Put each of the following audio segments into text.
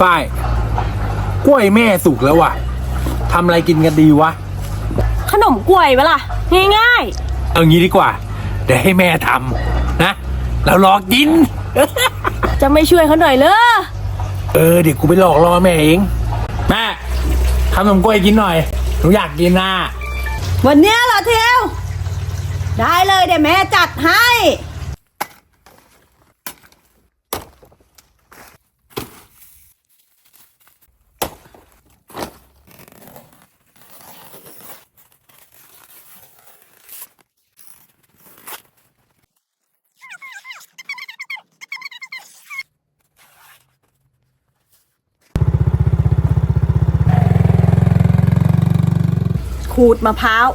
ฝ้ายกล้วยแม่สุกแล้วว่ะทำอะไรกินกันดีวะ ขนมกล้วยปะล่ะ ง่ายเอางี้ดีกว่า เดี๋ยวให้แม่ทำนะ แล้วรอกิน ๆ จะไม่ช่วยเขาหน่อยเลย เออเดี๋ยวกูไปหลอกล่อแม่เอง แม่ทำขนมกล้วยกินหน่อย หนูอยากกินน่ะวันเนี้ยเหรอเทวได้เลยเดี๋ยวแม่จัดให้ ขูดมะพร้าว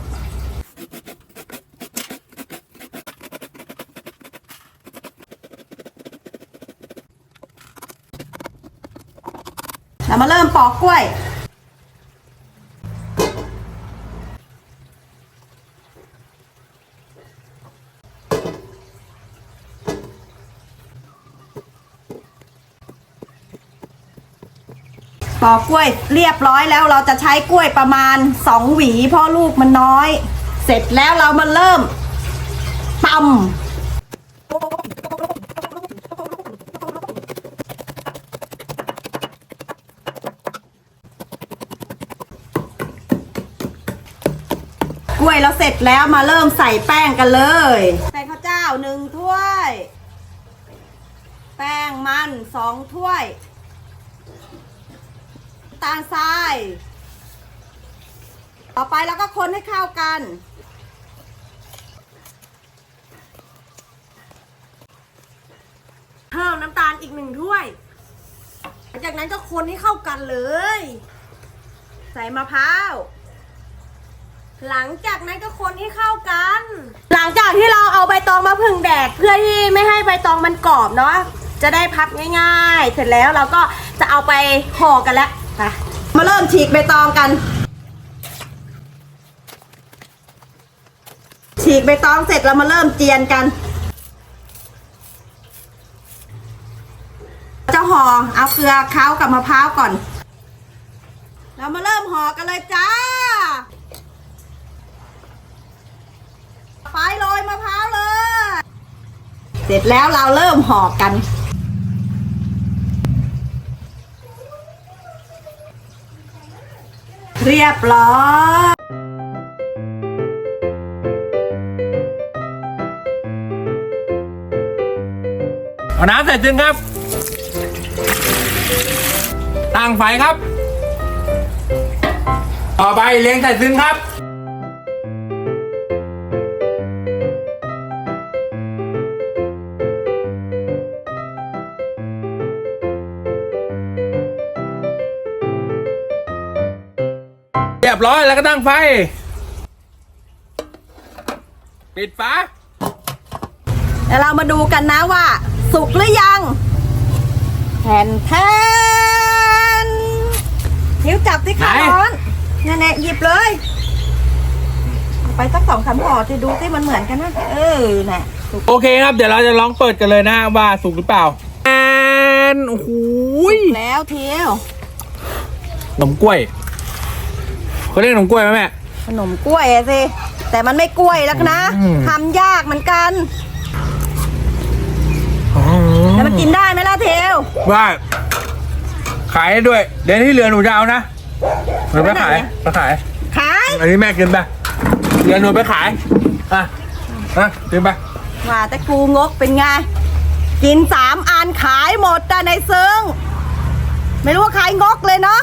เรามาเริ่มปอกกล้วย ปอกกล้วยเรียบร้อยแล้วเราจะใช้กล้วยประมาณ2หวีเพราะลูกมันน้อย เสร็จแล้วเรามาเริ่มตำกล้วยเราเสร็จแล้วมาเริ่มใส่แป้งกันเลยแป้งข้าวเจ้าหนึ่งถ้วย แป้งมันสองถ้วย ตาลทราย ต่อไปแล้วก็คนให้เข้ากัน เพิ่มน้ำตาลอีกหนึ่งถ้วย หลังจากนั้นก็คนให้เข้ากันเลย ใส่มะพร้าว หลังจากนั้นก็คนให้เข้ากัน หลังจากที่เราเอาใบตองมาผึ่งแดดเพื่อที่ไม่ให้ใบตองมันกรอบเนาะจะได้พับง่ายๆ เสร็จแล้วเราก็จะเอาไปห่อกันแล้ว ไปมาเริ่มฉีกใบตองกัน ฉีกใบตองเสร็จเรามาเริ่มเจียนกัน จะห่อเอาเกลือเค้ากับมะพร้าวก่อน เรามาเริ่มห่อกันเลยจ้าไฟโรยมะพร้าวเลย เสร็จแล้วเราเริ่มห่อกัน เรียบร้อยเอาน้ำใส่จึงครับ ตั้งไฟครับ ต่อไปเลี้ยงใส่ซึ้งครับ บร้อยแล้วก็ตั้งไฟ ปิดฝาแล้วเรามาดูกันนะว่า สุกหรือยังแทนแทนนิ้วจับสิคะไหนร้อนนี่นแน่หยิบเลยเอาไปสักสองสามห่อจะดูสิมันเหมือนกันนะเออน่ะสุกโอเคครับ เดี๋ยวเราจะลองเปิดกันเลยนะว่าสุกหรือเปล่าแอนโอ้โหยแล้วเทียวขนมกล้วย เขาเรียกขนมกล้วยไหมแม่ ขนมกล้วยอะสิ แต่มันไม่กล้วยแล้วนะอืม ทำยากเหมือนกันแล้วมันกินได้ไหมล่ะเทียวว่าขายให้ด้วย เดี๋ยวที่เหลือหนูจะเอานะหนูไปขายไปขาย ขายอันนี้แม่กินไปเหลือหนูไปขาย อะอะกินไป ว่าแต่กูงกเป็นไง กินสามอันขายหมดแต่ในซึ้งไม่รู้ว่าใครงกเลยเนาะ